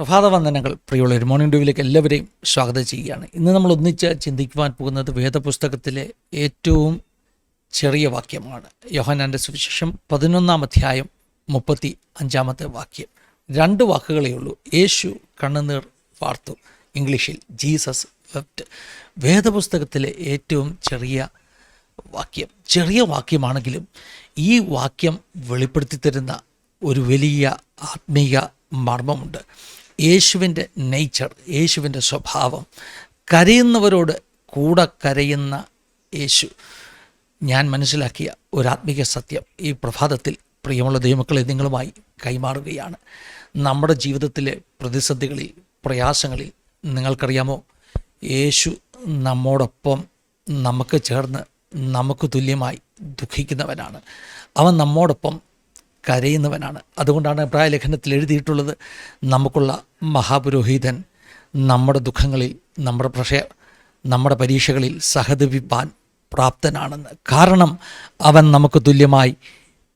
പ്രഭാതവന്ദനങ്ങൾ പ്രിയുള്ള ഒരു മോർണിംഗ് ഡ്യൂവിലേക്ക് എല്ലാവരെയും സ്വാഗതം ചെയ്യുകയാണ്. ഇന്ന് നമ്മൾ ഒന്നിച്ച് ചിന്തിക്കുവാൻ പോകുന്നത് വേദപുസ്തകത്തിലെ ഏറ്റവും ചെറിയ വാക്യമാണ്. യോഹനാന്റെ സുവിശേഷം പതിനൊന്നാം അധ്യായം മുപ്പത്തി അഞ്ചാമത്തെ വാക്യം. രണ്ട് വാക്കുകളേ ഉള്ളൂ. യേശു കണ്ണുനീർ വാർത്തു. ഇംഗ്ലീഷിൽ ജീസസ് വെപ്റ്റ്. വേദപുസ്തകത്തിലെ ഏറ്റവും ചെറിയ വാക്യം. ചെറിയ വാക്യമാണെങ്കിലും ഈ വാക്യം വെളിപ്പെടുത്തി തരുന്ന ഒരു വലിയ ആത്മീയ മർമ്മമുണ്ട്. യേശുവിന്റെ നേച്ചർ യേശുവിന്റെ സ്വഭാവം. കരയുന്നവരോട് കൂടെ കരയുന്ന യേശു. ഞാൻ മനസ്സിലാക്കിയ ഒരാത്മീക സത്യം ഈ പ്രഭാതത്തിൽ പ്രിയമുള്ള ദൈവമക്കളെ നിങ്ങളുമായി കൈമാറുകയാണ്. നമ്മുടെ ജീവിതത്തിലെ പ്രതിസന്ധികളിൽ പ്രയാസങ്ങളിൽ നിങ്ങൾക്കറിയാമോ? യേശു നമ്മോടൊപ്പം നമുക്ക് ചേർന്ന് നമുക്ക് തുല്യമായി ദുഃഖിക്കുന്നവനാണ്. അവൻ നമ്മോടൊപ്പം കരയുന്നവനാണ്. അതുകൊണ്ടാണ് പ്രായലേഖനത്തിൽ എഴുതിയിട്ടുള്ളത് നമുക്കുള്ള മഹാപുരോഹിതൻ നമ്മുടെ ദുഃഖങ്ങളിൽ നമ്മുടെ പ്രഷയ നമ്മുടെ പരീക്ഷകളിൽ സഹതപിപ്പാൻ പ്രാപ്തനാണെന്ന്. കാരണം അവൻ നമുക്ക് തുല്യമായി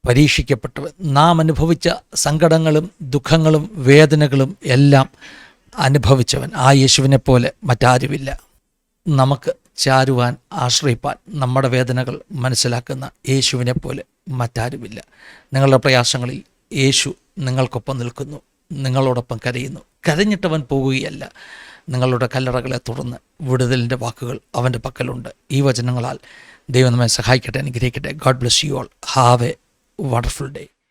പരീക്ഷിക്കപ്പെട്ടവൻ. നാം അനുഭവിച്ച സങ്കടങ്ങളും ദുഃഖങ്ങളും വേദനകളും എല്ലാം അനുഭവിച്ചവൻ. ആ യേശുവിനെ പോലെ മറ്റാരുമില്ല. നമുക്ക് ചാരുവാൻ ആശ്രയിപ്പാൻ നമ്മുടെ വേദനകൾ മനസ്സിലാക്കുന്ന യേശുവിനെ പോലെ മറ്റാരുമില്ല. നിങ്ങളുടെ പ്രയാസങ്ങളിൽ യേശു നിങ്ങൾക്കൊപ്പം നിൽക്കുന്നു. നിങ്ങളോടൊപ്പം കരയുന്നു. കരഞ്ഞിട്ടവൻ പോകുകയല്ല. നിങ്ങളുടെ കല്ലറകളെ തുടർന്ന് വിടുതലിന്റെ വാക്കുകൾ അവന്റെ പക്കലുണ്ട്. ഈ വചനങ്ങളാൽ ദൈവം നമ്മെ സഹായിക്കട്ടെ അനുഗ്രഹിക്കട്ടെ. God bless you all have a wonderful day